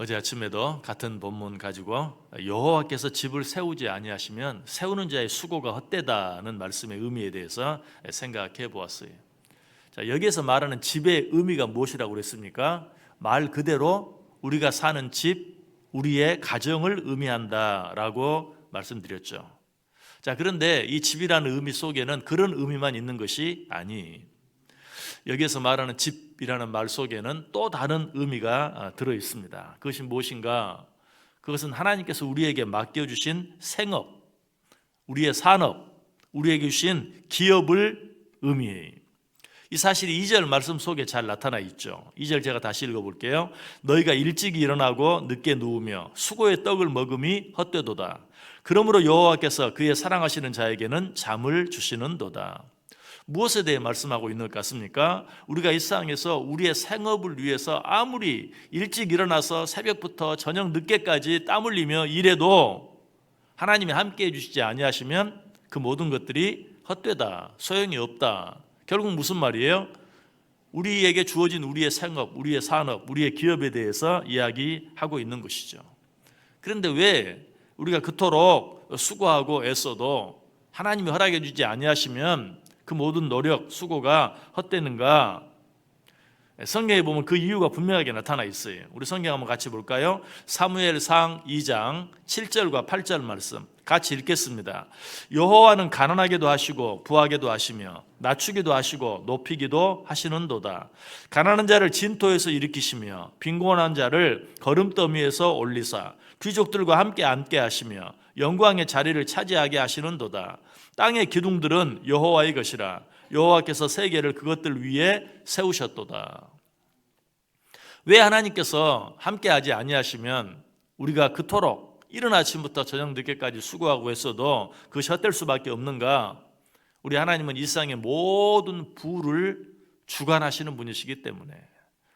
어제 아침에도 같은 본문 가지고 여호와께서 집을 세우지 아니하시면 세우는 자의 수고가 헛되다는 말씀의 의미에 대해서 생각해 보았어요. 자, 여기에서 말하는 집의 의미가 무엇이라고 그랬습니까? 말 그대로 우리가 사는 집, 우리의 가정을 의미한다라고 말씀드렸죠. 자, 그런데 이 집이라는 의미 속에는 그런 의미만 있는 것이 아니. 여기에서 말하는 집이라는 말 속에는 또 다른 의미가 아, 들어 있습니다. 그것이 무엇인가? 그것은 하나님께서 우리에게 맡겨 주신 생업, 우리의 산업, 우리에게 주신 기업을 의미해요. 이 사실이 2절 말씀 속에 잘 나타나 있죠. 2절 제가 다시 읽어 볼게요. 너희가 일찍 일어나고 늦게 누우며 수고의 떡을 먹음이 헛되도다. 그러므로 여호와께서 그의 사랑하시는 자에게는 잠을 주시는도다. 무엇에 대해 말씀하고 있는 것 같습니까? 우리가 이 세상에서 우리의 생업을 위해서 아무리 일찍 일어나서 새벽부터 저녁 늦게까지 땀 흘리며 일해도 하나님이 함께 해주시지 아니하시면 그 모든 것들이 헛되다, 소용이 없다. 결국 무슨 말이에요? 우리에게 주어진 우리의 생업, 우리의 산업, 우리의 기업에 대해서 이야기하고 있는 것이죠. 그런데 왜 우리가 그토록 수고하고 애써도 하나님이 허락해 주지 아니하시면 그 모든 노력, 수고가 헛되는가? 성경에 보면 그 이유가 분명하게 나타나 있어요. 우리 성경 한번 같이 볼까요? 사무엘상 2장 7절과 8절 말씀 같이 읽겠습니다. 여호와는 가난하게도 하시고 부하게도 하시며 낮추기도 하시고 높이기도 하시는도다. 가난한 자를 진토에서 일으키시며 빈곤한 자를 거름더미에서 올리사 귀족들과 함께 앉게 하시며 영광의 자리를 차지하게 하시는도다. 땅의 기둥들은 여호와의 것이라 여호와께서 세계를 그것들 위에 세우셨도다. 왜 하나님께서 함께하지 아니하시면 우리가 그토록 이른 아침부터 저녁 늦게까지 수고하고 했어도 그것이 헛될 수밖에 없는가? 우리 하나님은 일상의 모든 부를 주관하시는 분이시기 때문에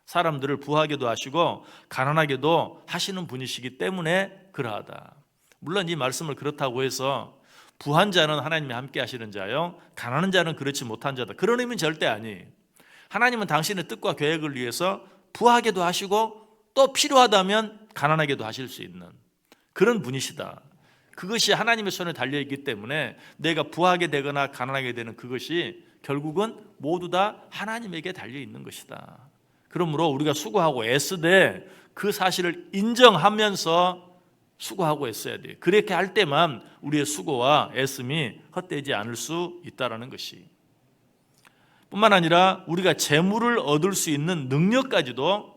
사람들을 부하게도 하시고 가난하게도 하시는 분이시기 때문에 그러하다. 물론 이 말씀을 그렇다고 해서 부한 자는 하나님이 함께 하시는 자요. 가난한 자는 그렇지 못한 자다. 그런 의미는 절대 아니. 하나님은 당신의 뜻과 계획을 위해서 부하게도 하시고 또 필요하다면 가난하게도 하실 수 있는 그런 분이시다. 그것이 하나님의 손에 달려 있기 때문에 내가 부하게 되거나 가난하게 되는 그것이 결국은 모두 다 하나님에게 달려 있는 것이다. 그러므로 우리가 수고하고 애쓰되 그 사실을 인정하면서 수고하고 애써야 돼요. 그렇게 할 때만 우리의 수고와 애씀이 헛되지 않을 수 있다라는 것이. 뿐만 아니라 우리가 재물을 얻을 수 있는 능력까지도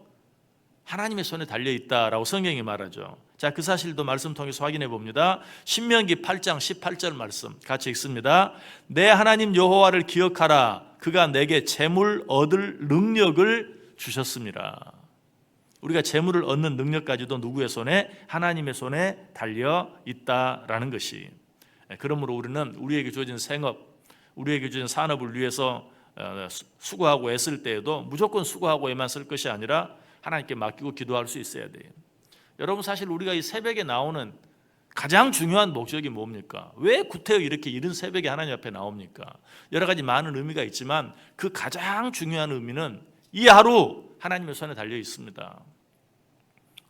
하나님의 손에 달려 있다라고 성경이 말하죠. 자, 그 사실도 말씀 통해서 확인해 봅니다. 신명기 8장 18절 말씀 같이 읽습니다. 내 하나님 여호와를 기억하라. 그가 내게 재물 얻을 능력을 주셨습니다. 우리가 재물을 얻는 능력까지도 누구의 손에 하나님의 손에 달려 있다라는 것이. 그러므로 우리는 우리에게 주어진 생업, 우리에게 주어진 산업을 위해서 어, 수고하고 애쓸 때에도 무조건 수고하고에만 쓸 것이 아니라 하나님께 맡기고 기도할 수 있어야 돼요. 여러분 사실 우리가 이 새벽에 나오는 가장 중요한 목적이 뭡니까? 왜 구태여 이렇게 이른 새벽에 하나님 앞에 나옵니까? 여러 가지 많은 의미가 있지만 그 가장 중요한 의미는 이 하루 하나님의 손에 달려 있습니다.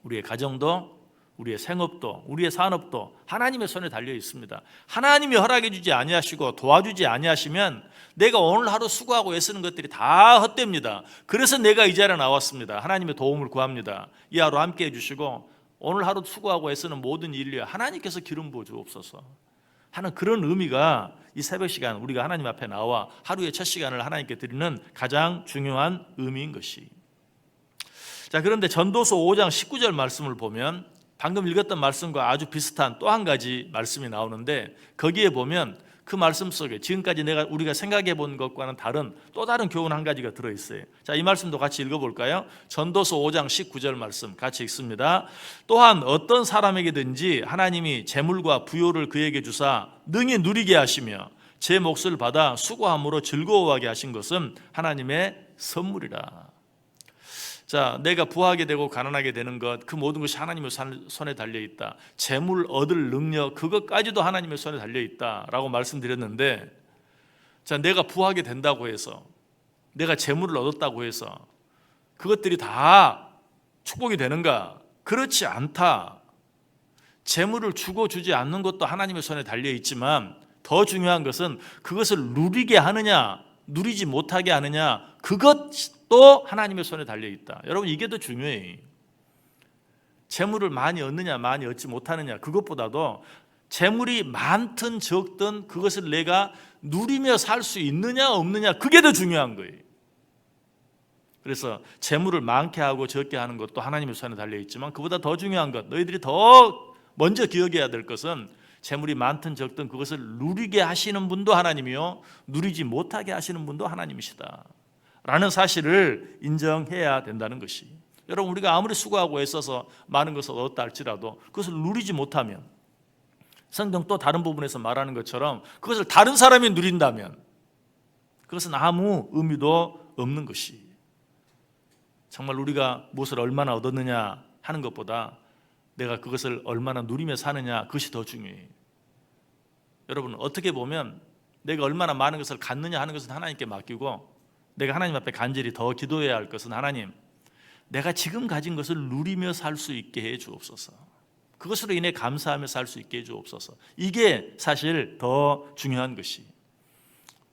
우리의 가정도 우리의 생업도 우리의 산업도 하나님의 손에 달려 있습니다. 하나님이 허락해 주지 아니하시고 도와주지 아니하시면 내가 오늘 하루 수고하고 애쓰는 것들이 다 헛됩니다. 그래서 내가 이 자리에 나왔습니다. 하나님의 도움을 구합니다. 이 하루 함께 해 주시고 오늘 하루 수고하고 애쓰는 모든 일에 하나님께서 기름 부어 주옵소서. 하는 그런 의미가 이 새벽 시간 우리가 하나님 앞에 나와 하루의 첫 시간을 하나님께 드리는 가장 중요한 의미인 것이. 자, 그런데 전도서 5장 19절 말씀을 보면 방금 읽었던 말씀과 아주 비슷한 또 한 가지 말씀이 나오는데 거기에 보면 그 말씀 속에 지금까지 내가 우리가 생각해 본 것과는 다른 또 다른 교훈 한 가지가 들어 있어요. 자, 이 말씀도 같이 읽어 볼까요? 전도서 5장 19절 말씀 같이 읽습니다. 또한 어떤 사람에게든지 하나님이 재물과 부요를 그에게 주사 능히 누리게 하시며 제 몫을 받아 수고함으로 즐거워하게 하신 것은 하나님의 선물이라. 자, 내가 부하게 되고 가난하게 되는 것, 그 모든 것이 하나님의 손에 달려 있다. 재물 얻을 능력, 그것까지도 하나님의 손에 달려 있다라고 말씀드렸는데, 자, 내가 부하게 된다고 해서, 내가 재물을 얻었다고 해서, 그것들이 다 축복이 되는가? 그렇지 않다. 재물을 주고 주지 않는 것도 하나님의 손에 달려 있지만 더 중요한 것은 그것을 누리게 하느냐, 누리지 못하게 하느냐, 그것도 하나님의 손에 달려 있다. 여러분 이게 더 중요해요. 재물을 많이 얻느냐, 많이 얻지 못하느냐, 그것보다도 재물이 많든 적든 그것을 내가 누리며 살 수 있느냐, 없느냐, 그게 더 중요한 거예요. 그래서 재물을 많게 하고 적게 하는 것도 하나님의 손에 달려 있지만 그보다 더 중요한 것, 너희들이 더 먼저 기억해야 될 것은 재물이 많든 적든 그것을 누리게 하시는 분도 하나님이요, 누리지 못하게 하시는 분도 하나님이시다. 라는 사실을 인정해야 된다는 것이. 여러분 우리가 아무리 수고하고 애써서 많은 것을 얻었다 할지라도 그것을 누리지 못하면 성경 또 다른 부분에서 말하는 것처럼 그것을 다른 사람이 누린다면 그것은 아무 의미도 없는 것이. 정말 우리가 무엇을 얼마나 얻었느냐 하는 것보다 내가 그것을 얼마나 누리며 사느냐 그것이 더 중요해요. 여러분 어떻게 보면 내가 얼마나 많은 것을 갖느냐 하는 것은 하나님께 맡기고 내가 하나님 앞에 간절히 더 기도해야 할 것은 하나님 내가 지금 가진 것을 누리며 살 수 있게 해 주옵소서. 그것으로 인해 감사하며 살 수 있게 해 주옵소서. 이게 사실 더 중요한 것이.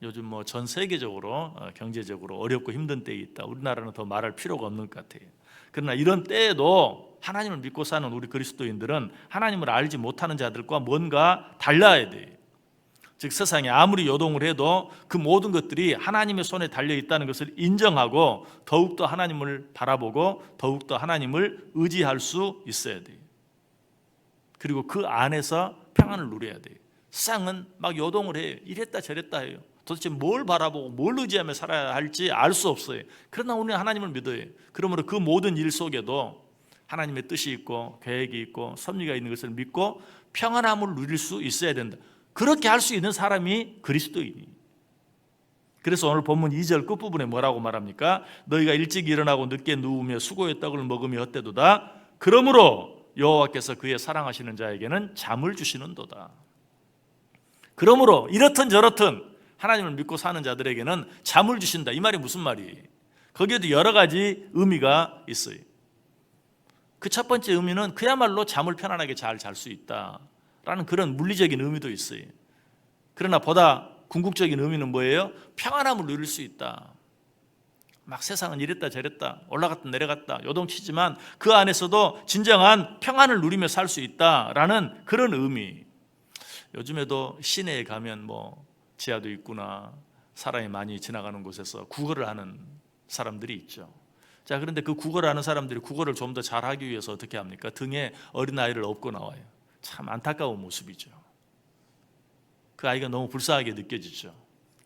요즘 뭐 전 세계적으로 어, 경제적으로 어렵고 힘든 때에 있다. 우리나라는 더 말할 필요가 없는 것 같아요. 그러나 이런 때에도 하나님을 믿고 사는 우리 그리스도인들은 하나님을 알지 못하는 자들과 뭔가 달라야 돼요. 즉 세상에 아무리 요동을 해도 그 모든 것들이 하나님의 손에 달려 있다는 것을 인정하고 더욱더 하나님을 바라보고 더욱더 하나님을 의지할 수 있어야 돼요. 그리고 그 안에서 평안을 누려야 돼요. 세상은 막 요동을 해요. 이랬다 저랬다 해요. 도대체 뭘 바라보고 뭘 의지하며 살아야 할지 알 수 없어요. 그러나 우리는 하나님을 믿어요. 그러므로 그 모든 일 속에도 하나님의 뜻이 있고 계획이 있고 섭리가 있는 것을 믿고 평안함을 누릴 수 있어야 된다. 그렇게 할 수 있는 사람이 그리스도인이. 그래서 오늘 본문 2절 끝부분에 뭐라고 말합니까? 너희가 일찍 일어나고 늦게 누우며 수고의 떡을 먹으며 헛되도다. 그러므로 여호와께서 그의 사랑하시는 자에게는 잠을 주시는도다. 그러므로 이렇든 저렇든 하나님을 믿고 사는 자들에게는 잠을 주신다. 이 말이 무슨 말이에요? 거기에도 여러 가지 의미가 있어요. 그 첫 번째 의미는 그야말로 잠을 편안하게 잘 잘 수 있다 라는 그런 물리적인 의미도 있어요. 그러나 보다 궁극적인 의미는 뭐예요? 평안함을 누릴 수 있다. 막 세상은 이랬다 저랬다 올라갔다 내려갔다 요동치지만 그 안에서도 진정한 평안을 누리며 살 수 있다라는 그런 의미. 요즘에도 시내에 가면 뭐 지하도 있구나 사람이 많이 지나가는 곳에서 국어를 하는 사람들이 있죠. 자 그런데 그 국어를 하는 사람들이 국어를 좀더 잘하기 위해서 어떻게 합니까? 등에 어린 아이를 업고 나와요. 참 안타까운 모습이죠. 그 아이가 너무 불쌍하게 느껴지죠.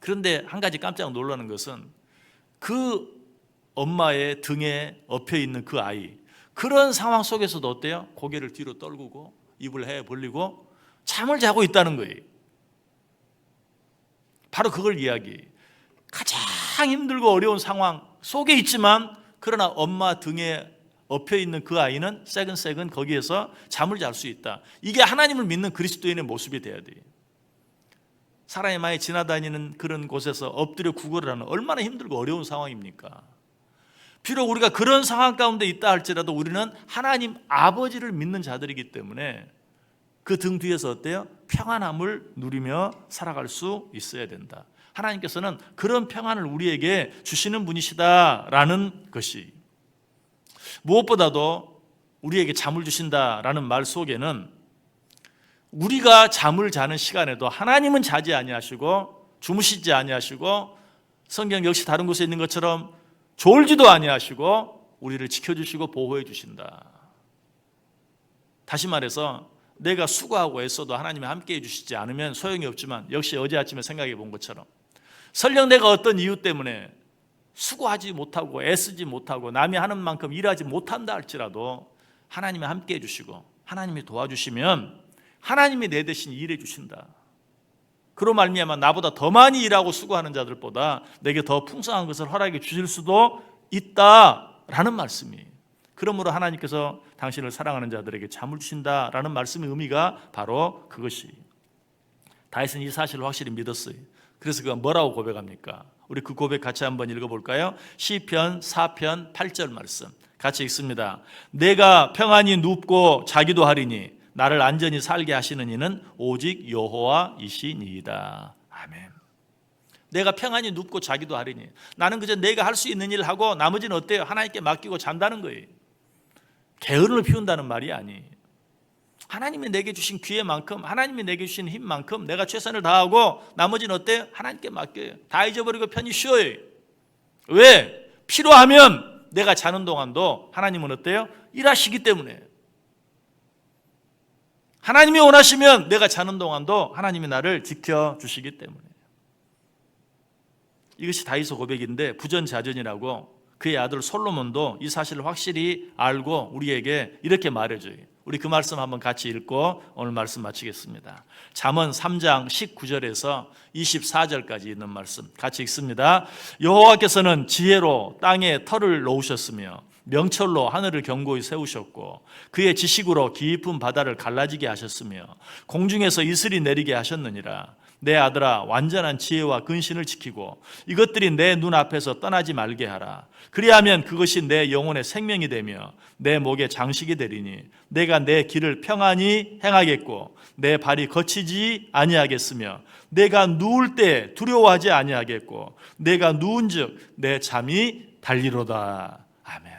그런데 한 가지 깜짝 놀라는 것은 그 엄마의 등에 엎여 있는 그 아이 그런 상황 속에서도 어때요? 고개를 뒤로 떨구고 입을 해 벌리고 잠을 자고 있다는 거예요. 바로 그걸 이야기. 가장 힘들고 어려운 상황 속에 있지만 그러나 엄마 등에 엎여 있는 그 아이는 새근새근 거기에서 잠을 잘 수 있다. 이게 하나님을 믿는 그리스도인의 모습이 돼야 돼요. 사람이 많이 지나다니는 그런 곳에서 엎드려 구걸을 하는 얼마나 힘들고 어려운 상황입니까? 비록 우리가 그런 상황 가운데 있다 할지라도 우리는 하나님 아버지를 믿는 자들이기 때문에 그 등 뒤에서 어때요? 평안함을 누리며 살아갈 수 있어야 된다. 하나님께서는 그런 평안을 우리에게 주시는 분이시다라는 것이 무엇보다도 우리에게 잠을 주신다라는 말 속에는 우리가 잠을 자는 시간에도 하나님은 자지 아니하시고 주무시지 아니하시고 성경 역시 다른 곳에 있는 것처럼 졸지도 아니하시고 우리를 지켜주시고 보호해 주신다. 다시 말해서 내가 수고하고 애써도 하나님이 함께 해주시지 않으면 소용이 없지만 역시 어제 아침에 생각해 본 것처럼 설령 내가 어떤 이유 때문에 수고하지 못하고 애쓰지 못하고 남이 하는 만큼 일하지 못한다 할지라도 하나님이 함께 해주시고 하나님이 도와주시면 하나님이 내 대신 일해 주신다. 그로 말미암아 나보다 더 많이 일하고 수고하는 자들보다 내게 더 풍성한 것을 허락해 주실 수도 있다라는 말씀이에요. 그러므로 하나님께서 당신을 사랑하는 자들에게 잠을 주신다라는 말씀의 의미가 바로 그것이. 다윗은 이 사실을 확실히 믿었어요. 그래서 그가 뭐라고 고백합니까? 우리 그 고백 같이 한번 읽어볼까요? 시편 4편 8절 말씀 같이 읽습니다. 내가 평안히 눕고 자기도 하리니 나를 안전히 살게 하시는 이는 오직 여호와이시니이다. 아멘. 내가 평안히 눕고 자기도 하리니 나는 그저 내가 할 수 있는 일을 하고 나머지는 어때요? 하나님께 맡기고 잔다는 거예요. 게으름을 피운다는 말이 아니에요. 하나님이 내게 주신 기회만큼 하나님이 내게 주신 힘만큼 내가 최선을 다하고 나머지는 어때요? 하나님께 맡겨요. 다 잊어버리고 편히 쉬어요. 왜? 필요하면 내가 자는 동안도 하나님은 어때요? 일하시기 때문에. 하나님이 원하시면 내가 자는 동안도 하나님이 나를 지켜 주시기 때문에. 이것이 다이소 고백인데 부전자전이라고 그의 아들 솔로몬도 이 사실을 확실히 알고 우리에게 이렇게 말해줘요. 우리 그 말씀 한번 같이 읽고 오늘 말씀 마치겠습니다. 잠언 3장 19절에서 24절까지 있는 말씀 같이 읽습니다. 여호와께서는 지혜로 땅에 털을 놓으셨으며 명철로 하늘을 견고히 세우셨고 그의 지식으로 깊은 바다를 갈라지게 하셨으며 공중에서 이슬이 내리게 하셨느니라 내 아들아 완전한 지혜와 근신을 지키고 이것들이 내 눈앞에서 떠나지 말게 하라 그리하면 그것이 내 영혼의 생명이 되며 내 목의 장식이 되리니 내가 내 길을 평안히 행하겠고 내 발이 거치지 아니하겠으며 내가 누울 때 두려워하지 아니하겠고 내가 누운즉 내 잠이 달리로다 아멘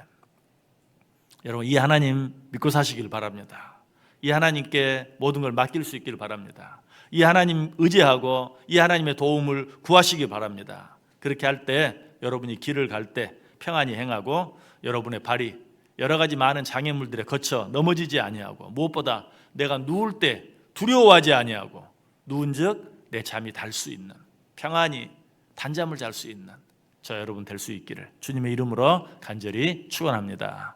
여러분 이 하나님 믿고 사시길 바랍니다. 이 하나님께 모든 걸 맡길 수 있기를 바랍니다. 이 하나님 의지하고 이 하나님의 도움을 구하시기 바랍니다. 그렇게 할 때 여러분이 길을 갈 때 평안히 행하고 여러분의 발이 여러 가지 많은 장애물들에 거쳐 넘어지지 아니하고 무엇보다 내가 누울 때 두려워하지 아니하고 누운즉 내 잠이 달 수 있는 평안히 단잠을 잘 수 있는 저 여러분 될 수 있기를 주님의 이름으로 간절히 축원합니다.